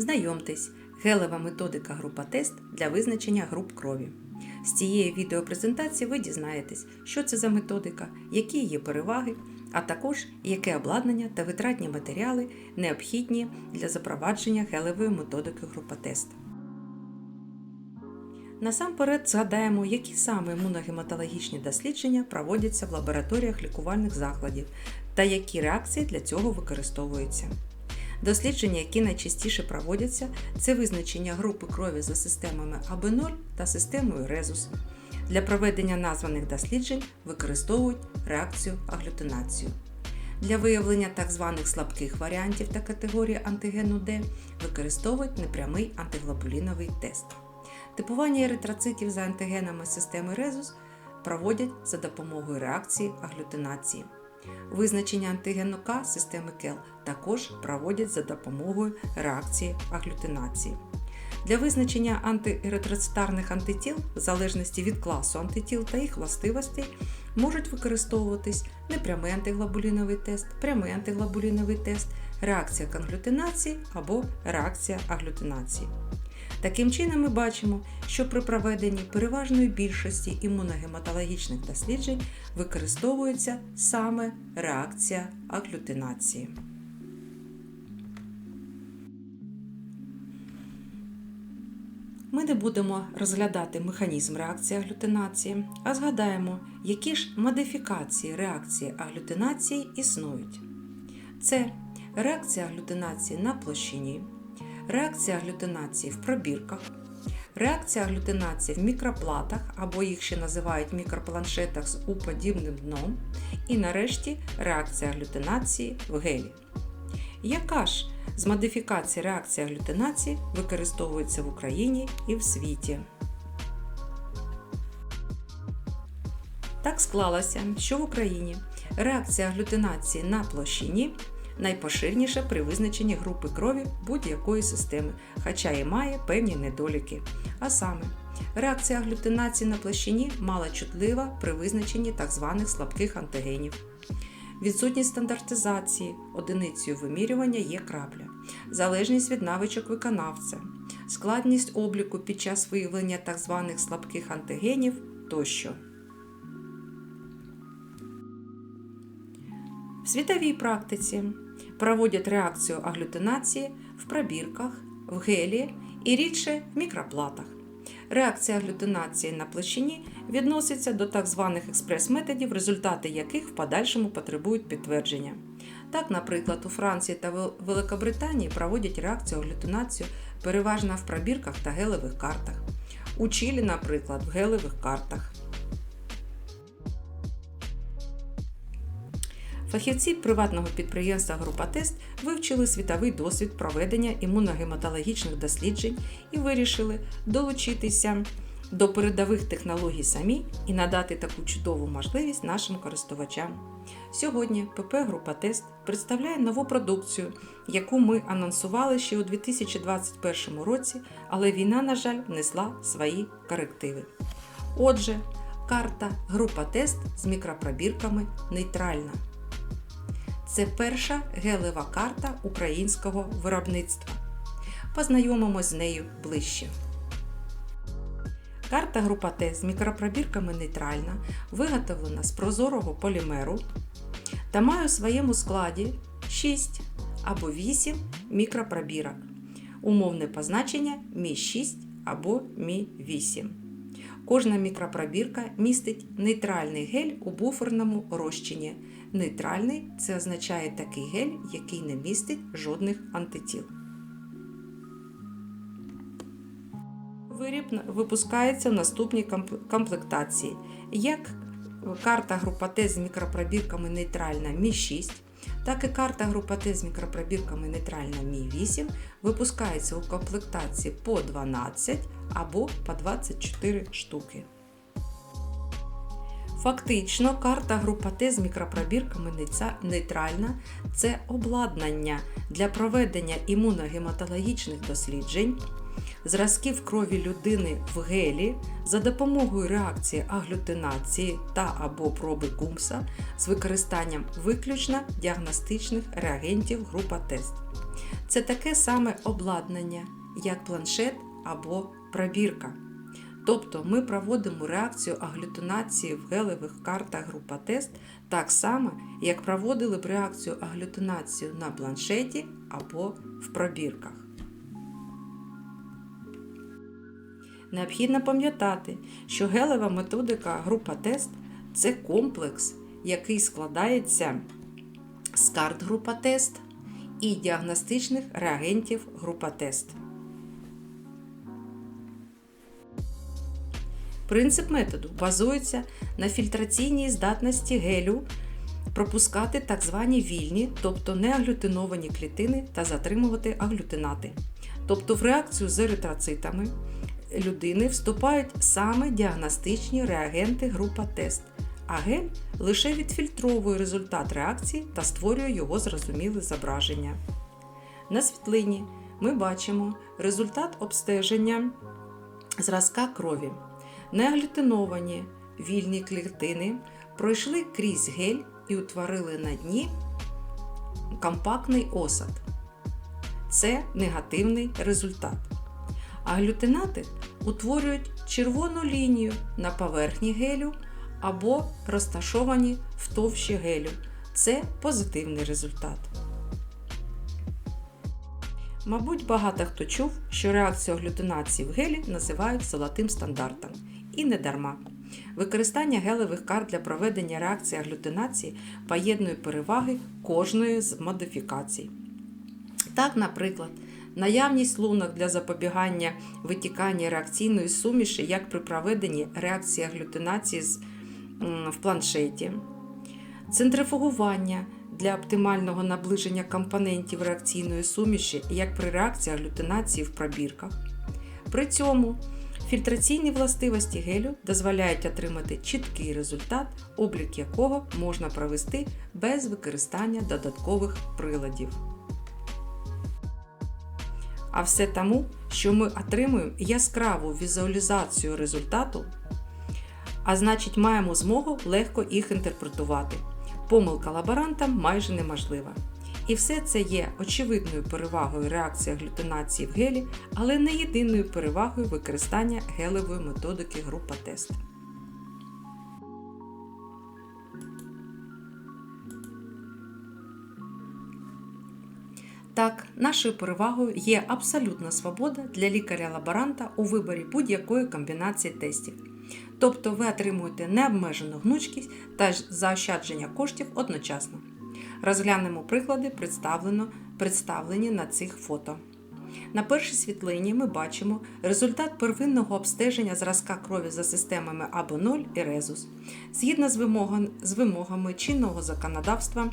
Знайомтесь, гелева методика група тест для визначення груп крові. З цієї відеопрезентації ви дізнаєтесь, що це за методика, які її переваги, а також яке обладнання та витратні матеріали необхідні для запровадження гелевої методики група тест. Насамперед згадаємо, які саме імуногематологічні дослідження проводяться в лабораторіях лікувальних закладів та які реакції для цього використовуються. Дослідження, які найчастіше проводяться, це визначення групи крові за системами АБ0 та системою резус. Для проведення названих досліджень використовують реакцію аглютинацію. Для виявлення так званих слабких варіантів та категорії антигену Д використовують непрямий антиглобуліновий тест. Типування еритроцитів за антигенами системи резус проводять за допомогою реакції аглютинації. Визначення антигену К системи КЕЛ також проводять за допомогою реакції аглютинації. Для визначення антиеритроцитарних антитіл, в залежності від класу антитіл та їх властивостей, можуть використовуватись непрямий антиглобуліновий тест, прямий антиглобуліновий тест, реакція конглютинації або реакція аглютинації. Таким чином, ми бачимо, що при проведенні переважної більшості імуногематологічних досліджень використовується саме реакція аглютинації. Ми не будемо розглядати механізм реакції аглютинації, а згадаємо, які ж модифікації реакції аглютинації існують. Це реакція аглютинації на площині, реакція аглютинації в пробірках, реакція аглютинації в мікроплатах або їх ще називають мікропланшетах з уподібним дном, і нарешті реакція аглютинації в гелі. Яка ж з модифікацій реакції аглютинації використовується в Україні і в світі? Так склалося, що в Україні реакція аглютинації на площині найпоширніша при визначенні групи крові будь-якої системи, хоча і має певні недоліки. А саме, реакція аглютинації на площині мала чутлива при визначенні так званих слабких антигенів. Відсутність стандартизації, одиницею вимірювання є крапля, залежність від навичок виконавця, складність обліку під час виявлення так званих слабких антигенів тощо. В світовій практиці проводять реакцію аглютинації в пробірках, в гелі і рідше в мікроплатах. Реакція аглютинації на площині відноситься до так званих експрес-методів, результати яких в подальшому потребують підтвердження. Так, наприклад, у Франції та Великобританії проводять реакцію аглютинацію переважно в пробірках та гелевих картах. У Чилі, наприклад, в гелевих картах. Фахівці приватного підприємства Група Тест вивчили світовий досвід проведення імуногематологічних досліджень і вирішили долучитися до передових технологій самі і надати таку чудову можливість нашим користувачам. Сьогодні ПП Група Тест представляє нову продукцію, яку ми анонсували ще у 2021 році, але війна, на жаль, внесла свої корективи. Отже, карта Група Тест з мікропробірками нейтральна. Це перша гелева карта українського виробництва. Познайомимось з нею ближче. Карта група Т з мікропробірками нейтральна, виготовлена з прозорого полімеру та має у своєму складі 6 або 8 мікропробірок. Умовне позначення Мі 6 або Мі 8. Кожна мікропробірка містить нейтральний гель у буферному розчині. Нейтральний це означає такий гель, який не містить жодних антитіл. Виріб випускається в наступній комплектації. Як карта група Т з мікропробірками нейтральна Мі 6, так і карта група Т з мікропробірками нейтральна Мі 8 випускається у комплектації по 12 або по 24 штуки. Фактично, карта група Т з мікропробірками нейтральна це обладнання для проведення імуногематологічних досліджень, зразків крові людини в гелі за допомогою реакції аглютинації та або проби Гумса з використанням виключно діагностичних реагентів група тест. це таке саме обладнання, як планшет або пробірка. Тобто ми проводимо реакцію аглютинації в гелевих картах група тест так само, як проводили б реакцію аглютинацію на планшеті або в пробірках. Необхідно пам'ятати, що гелева методика група тест це комплекс, який складається з карт група тест і діагностичних реагентів група тест. Принцип методу базується на фільтраційній здатності гелю пропускати так звані вільні, тобто неаглютиновані клітини та затримувати аглютинати. Тобто в реакцію з еритроцитами людини вступають саме діагностичні реагенти група тест, а гель лише відфільтровує результат реакції та створює його зрозуміле зображення. На світлині ми бачимо результат обстеження зразка крові. Неаглютиновані вільні клітини пройшли крізь гель і утворили на дні компактний осад. Це негативний результат. А глютинати утворюють червону лінію на поверхні гелю або розташовані в товщі гелю. Це позитивний результат. Мабуть, багато хто чув, що реакцію аглютинації в гелі називають золотим стандартом. І не дарма. Використання гелевих карт для проведення реакції аглютинації поєднує переваги кожної з модифікацій. Так, наприклад, наявність лунок для запобігання витікання реакційної суміші, як при проведенні реакції аглютинації в планшеті, центрифугування для оптимального наближення компонентів реакційної суміші, як при реакції аглютинації в пробірках. При цьому Фільтраційні властивості гелю дозволяють отримати чіткий результат, облік якого можна провести без використання додаткових приладів. А все тому, що ми отримуємо яскраву візуалізацію результату, а значить, маємо змогу легко їх інтерпретувати. Помилка лаборанта майже неможлива. І все це є очевидною перевагою реакції аглютинації в гелі, але не єдиною перевагою використання гелевої методики група тест. Так, нашою перевагою є абсолютна свобода для лікаря-лаборанта у виборі будь-якої комбінації тестів. Тобто ви отримуєте необмежену гнучкість та заощадження коштів одночасно. Розглянемо приклади, представлені на цих фото. На першій світлині ми бачимо результат первинного обстеження зразка крові за системами АБ0 і Резус. Згідно з вимогами, чинного законодавства,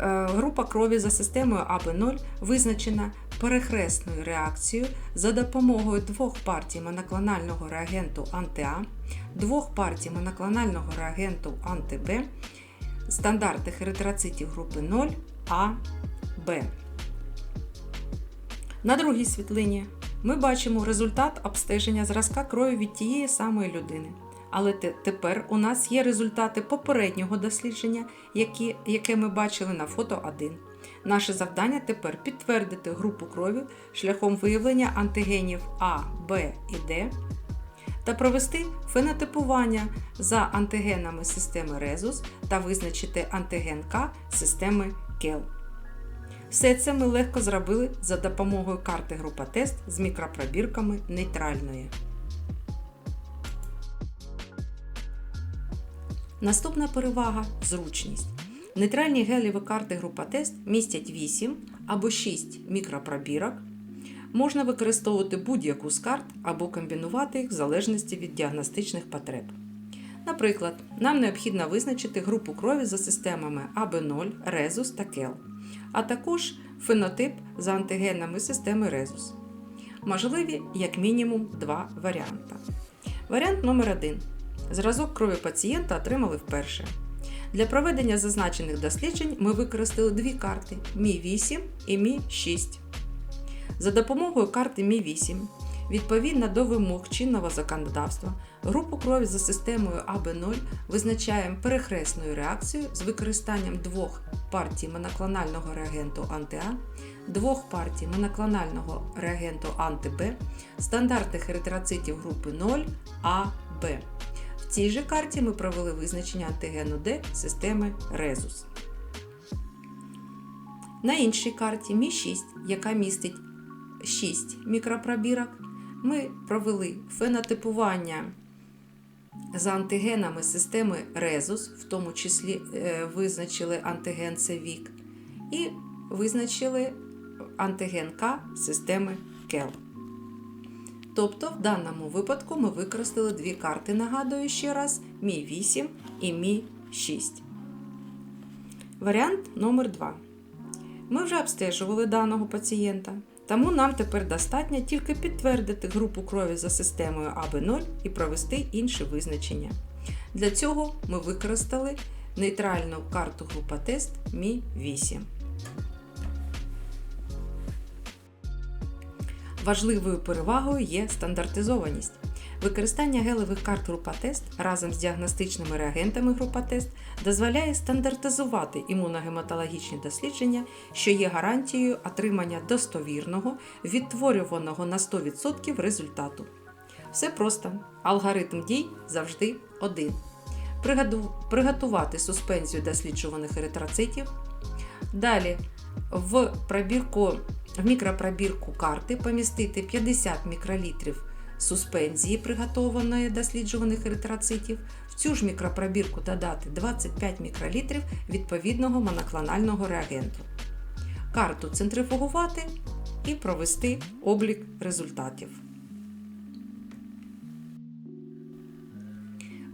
е, група крові за системою АБ0 визначена перехресною реакцією за допомогою двох партій моноклонального реагенту анти-А, двох партій моноклонального реагенту анти-Б стандарти еритроцитів групи 0 А, Б. На другій світлині ми бачимо результат обстеження зразка крові від тієї самої людини. Але тепер у нас є результати попереднього дослідження, які, яке ми бачили на фото 1. Наше завдання тепер підтвердити групу крові шляхом виявлення антигенів А, Б і Д та провести фенотипування за антигенами системи Резус та визначити антиген К системи КЕЛ. Все це ми легко зробили за допомогою карти група тест з мікропробірками нейтральної. Наступна перевага зручність. Нейтральні гелєві карти група тест містять 8 або 6 мікропробірок Можна використовувати будь-яку з карт або комбінувати їх в залежності від діагностичних потреб. Наприклад, нам необхідно визначити групу крові за системами АБ0, Резус та КЕЛ, а також фенотип за антигенами системи Резус. Можливі як мінімум два варіанти. Варіант номер 1 Зразок крові пацієнта отримали вперше. Для проведення зазначених досліджень ми використали дві карти Мі 8 і Мі 6. За допомогою карти Мі 8 Відповідно до вимог чинного законодавства, групу крові за системою АБ0 визначаємо перехресною реакцією з використанням двох партій моноклонального реагенту анти-А, двох партій моноклонального реагенту анти-Б, стандартних еритроцитів групи 0 А, Б. В цій же карті ми провели визначення антигену Д системи резус. На іншій карті Мі6, яка містить 6 мікропробірок, ми провели фенотипування за антигенами системи резус, в тому числі е, визначили антиген С-вік, і визначили антиген К системи КЕЛ. Тобто, в даному випадку ми використали дві карти, нагадую ще раз: Мі 8 і Мі 6. Варіант номер 2. Ми вже обстежували даного пацієнта, тому нам тепер достатньо тільки підтвердити групу крові за системою АБ0 і провести інше визначення. Для цього ми використали нейтральну карту група тест Мі 8. Важливою перевагою є стандартизованість. Використання гелевих карт група тест разом з діагностичними реагентами група тест дозволяє стандартизувати імуногематологічні дослідження, що є гарантією отримання достовірного, відтворюваного на 100% результату. Все просто. Алгоритм дій завжди один. Приготувати суспензію досліджуваних еритроцитів. Далі в пробірку в мікропробірку карти помістити 50 мікролітрів суспензії, приготованої досліджуваних еритроцитів, в цю ж мікропробірку додати 25 мікролітрів відповідного моноклонального реагенту. Карту центрифугувати і провести облік результатів.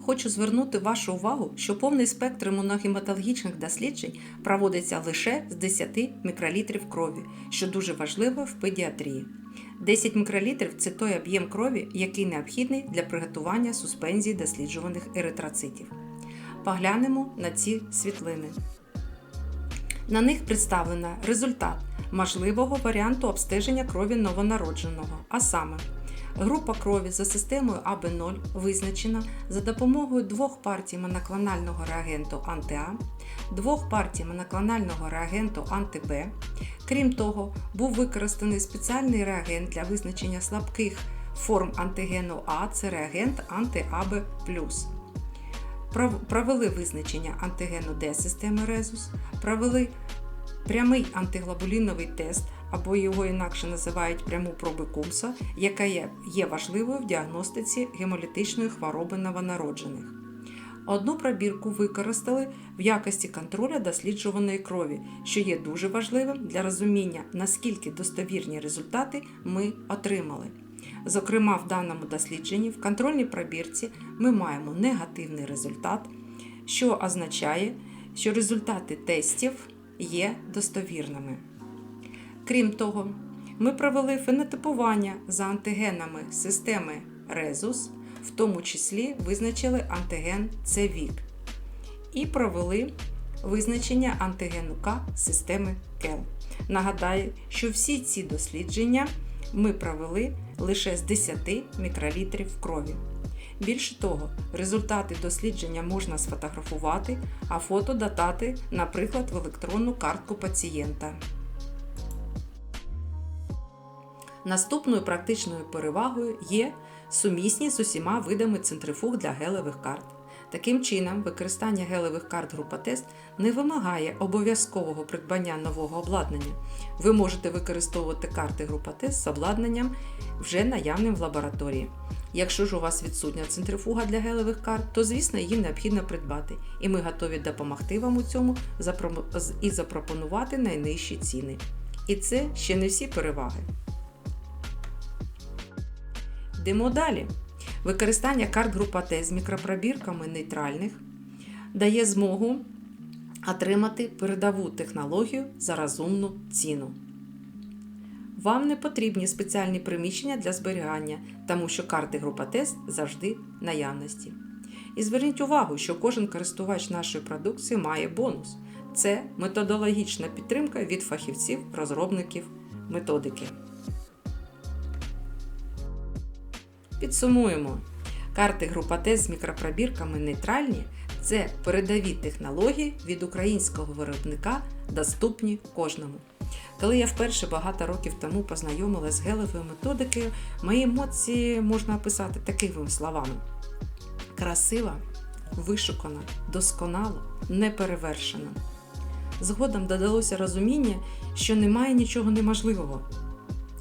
Хочу звернути вашу увагу, що повний спектр імуногематологічних досліджень проводиться лише з 10 мікролітрів крові, що дуже важливо в педіатрії. 10 мікролітрів це той об'єм крові, який необхідний для приготування суспензії досліджуваних еритроцитів. Поглянемо на ці світлини. На них представлено результат можливого варіанту обстеження крові новонародженого, а саме Група крові за системою АБ0 визначена за допомогою двох партій моноклонального реагенту анти-А, двох партій моноклонального реагенту анти-Б. Крім того, був використаний спеціальний реагент для визначення слабких форм антигену А це реагент анти-АБ. Провели визначення антигену Д системи резус, провели прямий антиглобуліновий тест або його інакше називають пряму проби Кумса, яка є важливою в діагностиці гемолітичної хвороби новонароджених. Одну пробірку використали в якості контроля досліджуваної крові, що є дуже важливим для розуміння, наскільки достовірні результати ми отримали. Зокрема, в даному дослідженні в контрольній пробірці ми маємо негативний результат, що означає, що результати тестів є достовірними. Крім того, ми провели фенотипування за антигенами системи Резус, в тому числі визначили антиген Цвік і провели визначення антигену К системи КЕЛ. Нагадаю, що всі ці дослідження ми провели лише з 10 мікролітрів крові. Більше того, результати дослідження можна сфотографувати, а фото додати, наприклад, в електронну картку пацієнта. Наступною практичною перевагою є сумісність з усіма видами центрифуг для гелевих карт. Таким чином, використання гелевих карт група тест не вимагає обов'язкового придбання нового обладнання. Ви можете використовувати карти група тест з обладнанням вже наявним в лабораторії. Якщо ж у вас відсутня центрифуга для гелевих карт, то звісно її необхідно придбати, і ми готові допомогти вам у цьому і запропонувати найнижчі ціни. І це ще не всі переваги. Йдемо далі. Використання карт група Т з мікропробірками нейтральних дає змогу отримати передову технологію за розумну ціну. Вам не потрібні спеціальні приміщення для зберігання, тому що карти група тест завжди наявності. І зверніть увагу, що кожен користувач нашої продукції має бонус. Це методологічна підтримка від фахівців-розробників методики. Підсумуємо. Карти група Т з мікропробірками нейтральні це передові технології від українського виробника, доступні кожному. Коли я вперше багато років тому познайомилася з гелевою методикою, мої емоції можна описати такими словами: красива, вишукана, досконало, неперевершена. Згодом додалося розуміння, що немає нічого неможливого.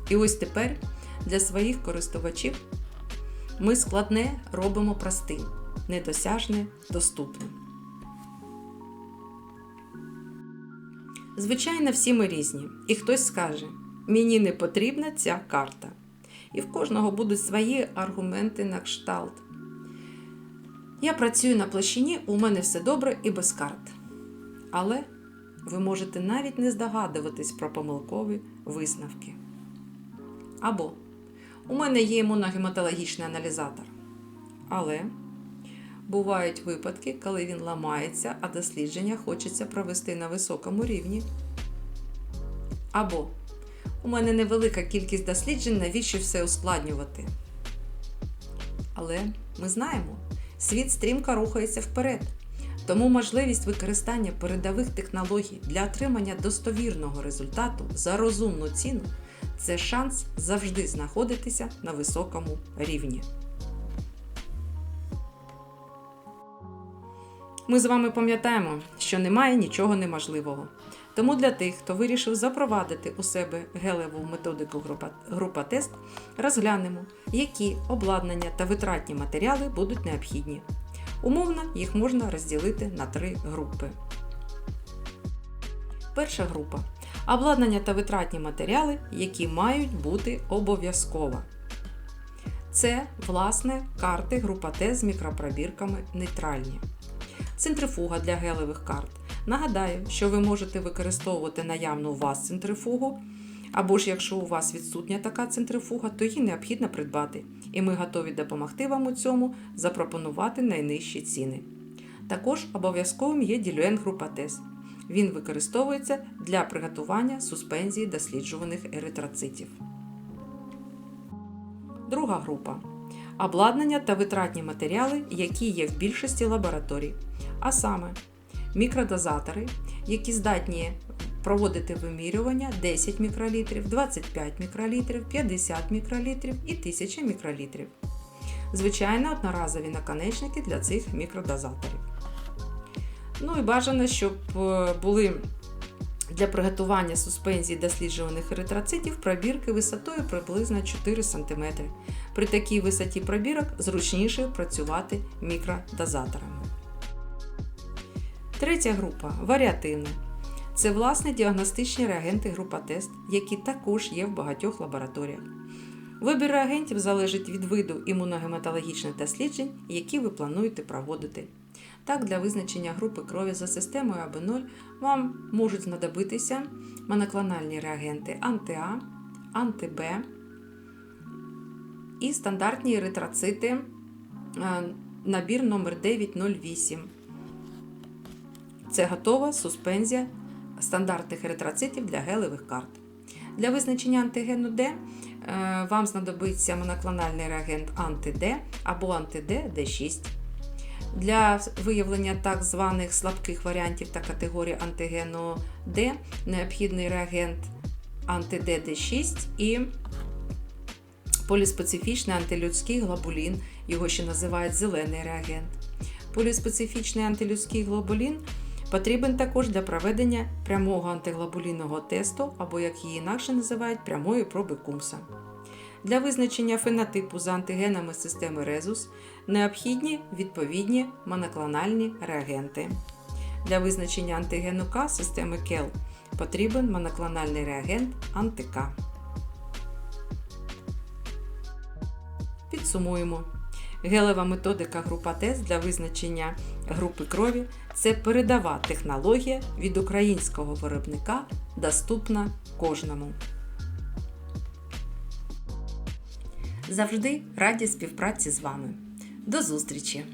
І ось тепер для своїх користувачів ми складне робимо простим, недосяжне доступним. Звичайно, всі ми різні, і хтось скаже: мені не потрібна ця карта. І в кожного будуть свої аргументи на кшталт. Я працюю на площині, у мене все добре і без карт. Але ви можете навіть не здогадуватись про помилкові висновки. Або у мене є імуногематологічний аналізатор. Але бувають випадки, коли він ламається, а дослідження хочеться провести на високому рівні. Або у мене невелика кількість досліджень, навіщо все ускладнювати. Але ми знаємо, світ стрімко рухається вперед. Тому можливість використання передових технологій для отримання достовірного результату за розумну ціну це шанс завжди знаходитися на високому рівні. Ми з вами пам'ятаємо, що немає нічого неможливого. Тому для тих, хто вирішив запровадити у себе гелеву методику група, тест, розглянемо, які обладнання та витратні матеріали будуть необхідні. Умовно їх можна розділити на три групи. Перша група обладнання та витратні матеріали, які мають бути обов'язково. Це, власне, карти група Т з мікропробірками нейтральні. Центрифуга для гелевих карт. Нагадаю, що ви можете використовувати наявну у вас центрифугу, або ж якщо у вас відсутня така центрифуга, то її необхідно придбати, і ми готові допомогти вам у цьому запропонувати найнижчі ціни. Також обов'язковим є ділюен група ТЕС. Він використовується для приготування суспензії досліджуваних еритроцитів. Друга група обладнання та витратні матеріали, які є в більшості лабораторій, а саме мікродозатори, які здатні проводити вимірювання 10 мікролітрів, 25 мікролітрів, 50 мікролітрів і 1000 мікролітрів. Звичайно, одноразові наконечники для цих мікродозаторів. Ну і бажано, щоб е, були для приготування суспензії досліджуваних еритроцитів пробірки висотою приблизно 4 см. При такій висоті пробірок зручніше працювати мікродозаторами. Третя група варіативна. Це власне діагностичні реагенти група тест, які також є в багатьох лабораторіях. Вибір реагентів залежить від виду імуногематологічних досліджень, які ви плануєте проводити. Так, для визначення групи крові за системою АБ0 вам можуть знадобитися моноклональні реагенти анти-А, анти-Б і стандартні еритроцити е, набір номер 908 Це готова суспензія стандартних еритроцитів для гелевих карт. Для визначення антигену Д е, вам знадобиться моноклональний реагент анти-Д або анти-Д Д6. Для виявлення так званих слабких варіантів та категорії антигену Д необхідний реагент анти-ДД6 і поліспецифічний антилюдський глобулін, його ще називають зелений реагент. Поліспецифічний антилюдський глобулін потрібен також для проведення прямого антиглобулінного тесту, або, як її інакше називають, прямої проби Кумса. Для визначення фенотипу за антигенами системи резус необхідні відповідні моноклональні реагенти. Для визначення антигену К системи КЕЛ потрібен моноклональний реагент анти-К. Підсумуємо. Гелева методика група тест для визначення групи крові це передова технологія від українського виробника, доступна кожному. Завжди раді співпраці з вами. До зустрічі!